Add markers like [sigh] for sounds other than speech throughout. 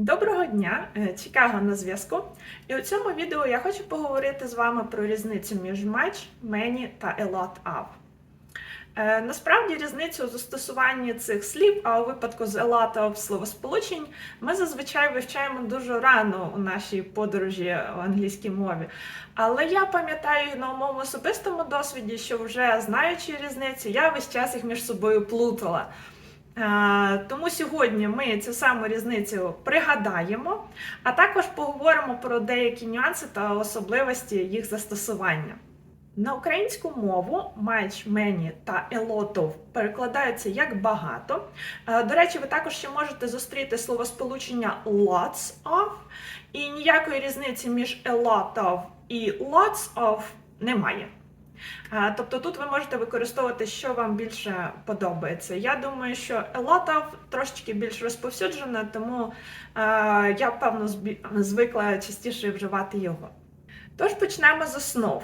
Доброго дня, Е, Чикаго на зв'язку. І у цьому відео я хочу поговорити з вами про різницю між much, many та a lot of. Е, Насправді різницю у застосуванні цих слів, а у випадку з of словосполучень, ми зазвичай вивчаємо дуже рано у нашій подорожі в англійській мові. Але я пам'ятаю на моєму особистому досвіді, що вже знаючи різницю, я весь час їх між собою плутала. Е, Тому сьогодні ми цю саму різницю пригадаємо, а також поговоримо про деякі нюанси та особливості їх застосування. На українську мову much, many та a перекладаються як багато. Е, До речі, ви також ще можете зустріти словосполучення lots of, і ніякої різниці між a і lots of немає. Тобто тут ви можете використовувати, що вам більше подобається. Я думаю, що Елота трошечки більш розповсюджена, тому я, певно, звикла частіше вживати його. Тож почнемо з основ.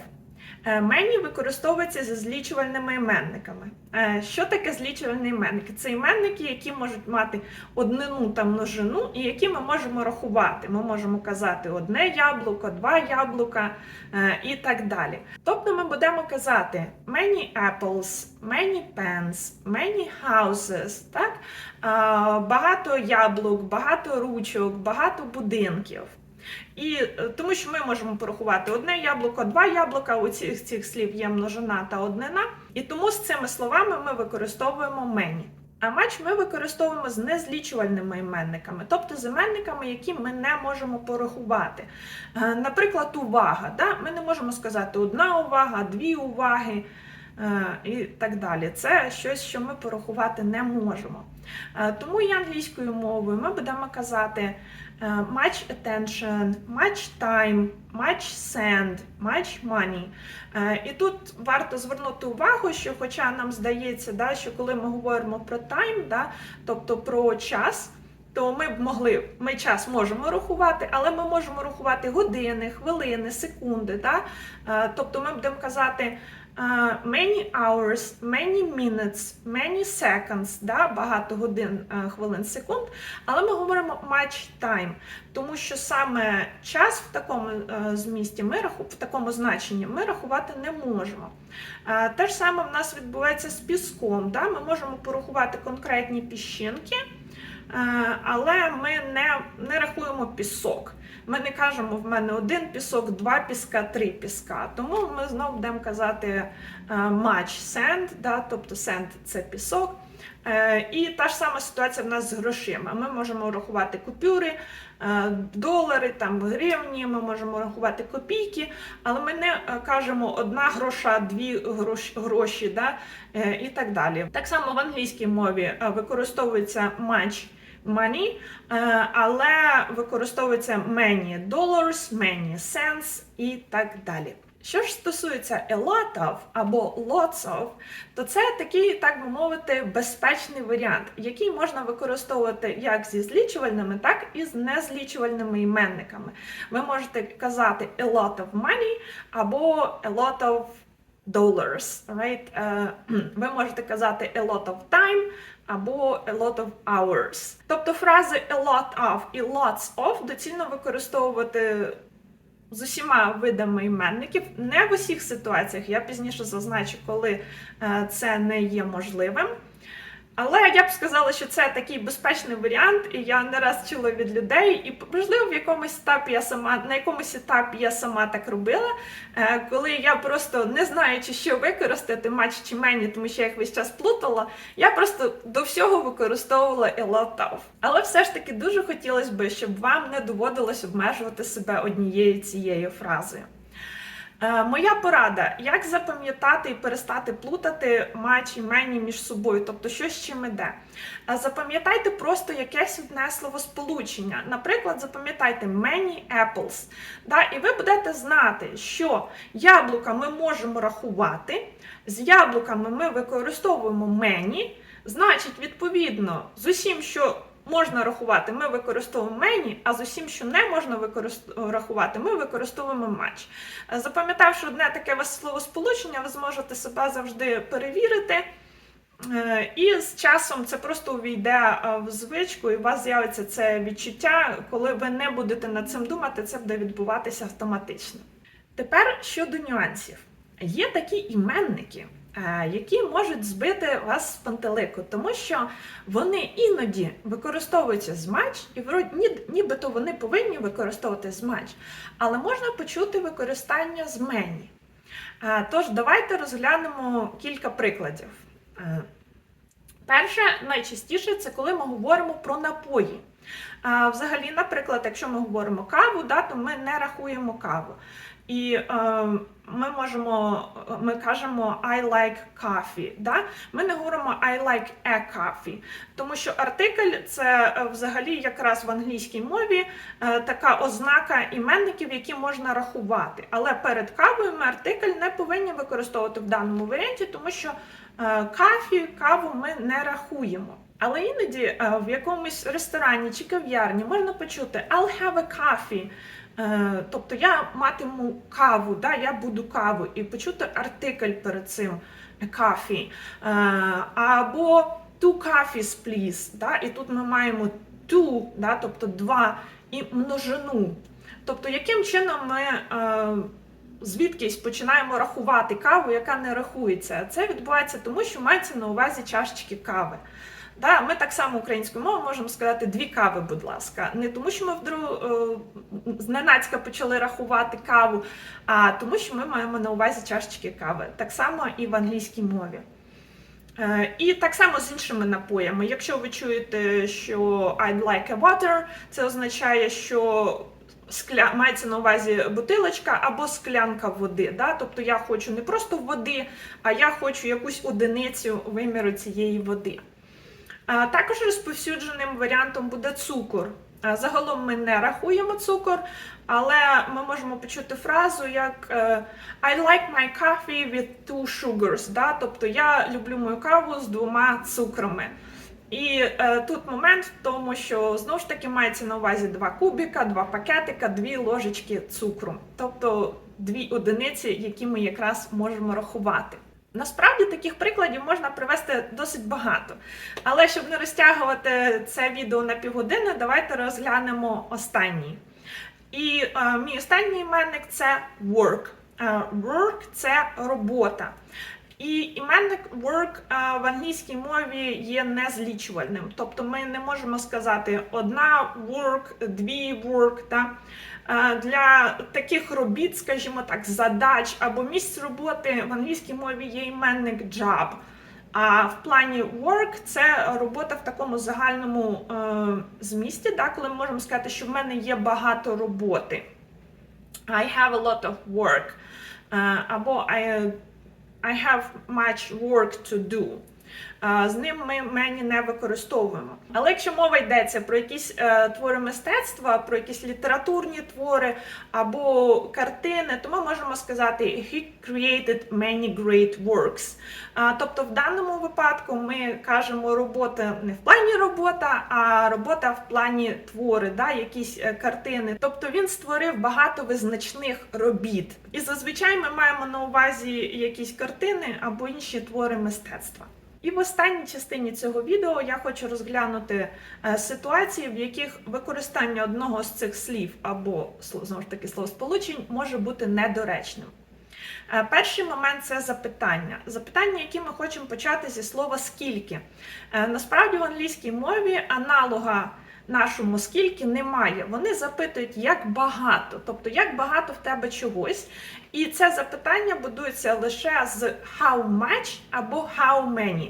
Е, Мені використовується зі злічувальними іменниками. Е, Що таке злічувальні іменники? Це іменники, які можуть мати однину та множину, і які ми можемо рахувати. Ми можемо казати одне яблуко, два яблука е, і так далі. Тобто ми будемо казати many apples, many pens, many houses, так? Багато яблук, багато ручок, багато будинків. І е, тому що ми можемо порахувати одне яблуко, два яблука. У цих, цих слів є множина та однина. І тому з цими словами ми використовуємо мені. А матч ми використовуємо з незлічувальними іменниками, тобто з іменниками, які ми не можемо порахувати. Е, Наприклад, увага. Да? Ми не можемо сказати одна увага, дві уваги е, і так далі. Це щось, що ми порахувати не можемо. Тому і англійською мовою ми будемо казати much attention, much time, much send, much money. Е, І тут варто звернути увагу, що, хоча нам здається, да, що коли ми говоримо про time, да, тобто про час. То ми б могли, ми час можемо рахувати, але ми можемо рахувати години, хвилини, секунди. Да? Е, Тобто ми будемо казати many hours, many minutes, many seconds, да? багато годин, е, хвилин, секунд. Але ми говоримо much time, тому що саме час в такому е, змісті ми в такому значенні ми рахувати не можемо. Е, Те ж саме в нас відбувається з піском. Да? Ми можемо порахувати конкретні піщинки. Але ми не, не рахуємо пісок. Ми не кажемо в мене один пісок, два піска, три піска. Тому ми знову будемо казати е, much sand, да? тобто sand – це пісок. Е, І та ж сама ситуація в нас з грошима. Ми можемо рахувати купюри, е, долари, там гривні, ми можемо рахувати копійки, але ми не кажемо одна гроша, дві грош- гроші, да? і так далі. Так само в англійській мові використовується much money, е, але використовується many dollars, many cents і так далі. Що ж стосується a lot of або lots of, то це такий, так би мовити, безпечний варіант, який можна використовувати як зі злічувальними, так і з незлічувальними іменниками. Ви можете казати a lot of money або a lot of dollars. Right? Е, [clears throat] Ви можете казати a lot of time або a lot of hours. Тобто фрази a lot of і lots of доцільно використовувати з усіма видами іменників, не в усіх ситуаціях. Я пізніше зазначу, коли е, це не є можливим. Але я б сказала, що це такий безпечний варіант, і я не раз чула від людей, і можливо в якомусь етапі я сама на якомусь етапі я сама так робила, е, коли я просто не знаючи, що використати матч чи мені, тому що я їх весь час плутала, я просто до всього використовувала lot. Але все ж таки дуже хотілося б, щоб вам не доводилось обмежувати себе однією цією фразою. Е, Моя порада, як запам'ятати і перестати плутати матч і мені між собою, тобто що з чим іде. Е, Запам'ятайте просто якесь одне словосполучення. Наприклад, запам'ятайте many apples. Да? І ви будете знати, що яблука ми можемо рахувати, з яблуками ми використовуємо many, значить, відповідно, з усім, що можна рахувати, ми використовуємо many, а з усім, що не можна рахувати, ми використовуємо. Е, Запам'ятавши одне таке словосполучення, ви зможете себе завжди перевірити. Е, І з часом це просто увійде е, в звичку, і у вас з'явиться це відчуття, коли ви не будете над цим думати, це буде відбуватися автоматично. Тепер щодо нюансів. Є такі іменники, які можуть збити вас з пантелику, тому що вони іноді використовуються з матч, і нібито вони повинні використовувати з матч, але можна почути використання з мені. Е, Тож давайте розглянемо кілька прикладів. Е, Перше, найчастіше, це коли ми говоримо про напої. Взагалі, наприклад, якщо ми говоримо каву, да, то ми не рахуємо каву. І е, ми можемо, ми кажемо I like coffee. Да? Ми не говоримо I like a coffee, тому що артикль це е, взагалі якраз в англійській мові е, така ознака іменників, які можна рахувати. Але перед кавою ми артикль не повинні використовувати в даному варіанті, тому що е, кафі, каву ми не рахуємо. Але іноді е, в якомусь ресторані чи кав'ярні можна почути I'll have a coffee. Е, Тобто я матиму каву, да, я буду каву, і почути артикль перед цим coffee. Е, Або two coffees, please. Да, і тут ми маємо two, да, тобто два, і множину. Тобто, яким чином ми звідкись починаємо рахувати каву, яка не рахується. Це відбувається тому, що мається на увазі чашечки кави. Да, ми так само українською мовою можемо сказати дві кави, будь ласка. Не тому, що ми вдруг е, зненацька почали рахувати каву, а тому, що ми маємо на увазі чашечки кави. Так само і в англійській мові. Е, І так само з іншими напоями. Якщо ви чуєте, що I'd like a water, це означає, що скля... мається на увазі бутилочка або склянка води. Да? Тобто я хочу не просто води, а я хочу якусь одиницю виміру цієї води. Також розповсюдженим варіантом буде цукор. Загалом ми не рахуємо цукор, але ми можемо почути фразу як е, I like my coffee with two sugars. Да? Тобто я люблю мою каву з двома цукрами. І е, тут момент в тому, що знову ж таки мається на увазі два кубіка, два пакетика, дві ложечки цукру, тобто дві одиниці, які ми якраз можемо рахувати. Насправді таких прикладів можна привести досить багато. Але щоб не розтягувати це відео на півгодини, давайте розглянемо останній. І е, мій останній іменник це work. Е, work це робота. І іменник work е, в англійській мові є незлічувальним. Тобто ми не можемо сказати одна work, дві work. Та? Е, Для таких робіт, скажімо так, задач або місць роботи в англійській мові є іменник job. А в плані work це робота в такому загальному е, змісті, да, коли ми можемо сказати, що в мене є багато роботи. I have a lot of work. Е, або I, I have much work to do. З ним ми мені не використовуємо. Але якщо мова йдеться про якісь е, твори мистецтва, про якісь літературні твори або картини, то ми можемо сказати he created many great works. Тобто в даному випадку ми кажемо робота не в плані робота, а робота в плані твори, да, якісь е, картини. Тобто він створив багато визначних робіт. І зазвичай ми маємо на увазі якісь картини або інші твори мистецтва. І в останній частині цього відео я хочу розглянути е, ситуації, в яких використання одного з цих слів або знову ж таки словосполучень може бути недоречним. Е, Перший момент це запитання. Запитання, які ми хочемо почати зі слова скільки. Е, Насправді в англійській мові аналога нашому скільки немає. Вони запитують, як багато, тобто як багато в тебе чогось. І це запитання будується лише з how much або how many.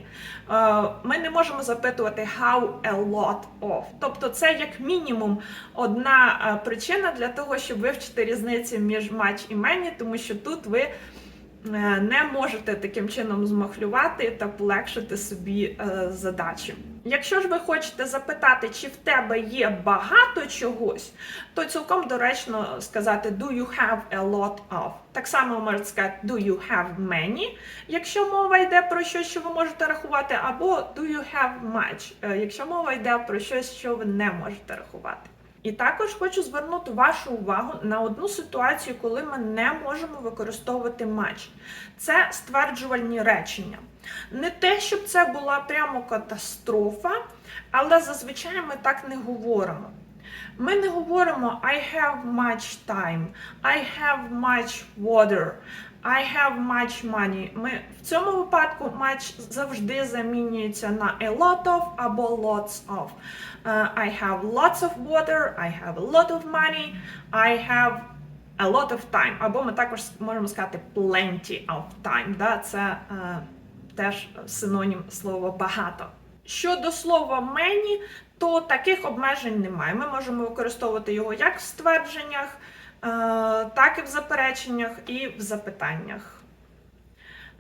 Е, Ми не можемо запитувати how a lot of. Тобто, це як мінімум одна е, причина для того, щоб вивчити різницю між much і many, тому що тут ви. Е, Не можете таким чином змахлювати та полегшити собі е, задачу. Якщо ж ви хочете запитати, чи в тебе є багато чогось, то цілком доречно сказати do you have a lot of. Так само можете сказати do you have many, якщо мова йде про щось, що ви можете рахувати, або do you have much, е, якщо мова йде про щось, що ви не можете рахувати. І також хочу звернути вашу увагу на одну ситуацію, коли ми не можемо використовувати матч. Це стверджувальні речення. Не те, щоб це була прямо катастрофа, але зазвичай ми так не говоримо. Ми не говоримо I have much time, I have much water, I have much money. Ми в цьому випадку much завжди замінюється на a lot of або lots of. Е, I have lots of water, I have a lot of money, I have a lot of time. Або ми також можемо сказати plenty of time. Да? Це е, теж синонім слова багато. Щодо слова many, то таких обмежень немає. Ми можемо використовувати його як в ствердженнях, так і в запереченнях, і в запитаннях.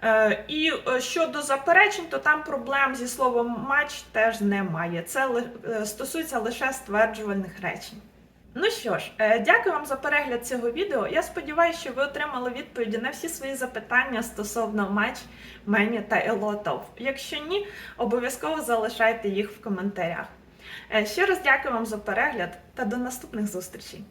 Е, І е, щодо заперечень, то там проблем зі словом матч теж немає. Це е, стосується лише стверджувальних речень. Ну що ж, е, дякую вам за перегляд цього відео. Я сподіваюся, що ви отримали відповіді на всі свої запитання стосовно матч, мені та елотов. Якщо ні, обов'язково залишайте їх в коментарях. Е, Ще раз дякую вам за перегляд та до наступних зустрічей.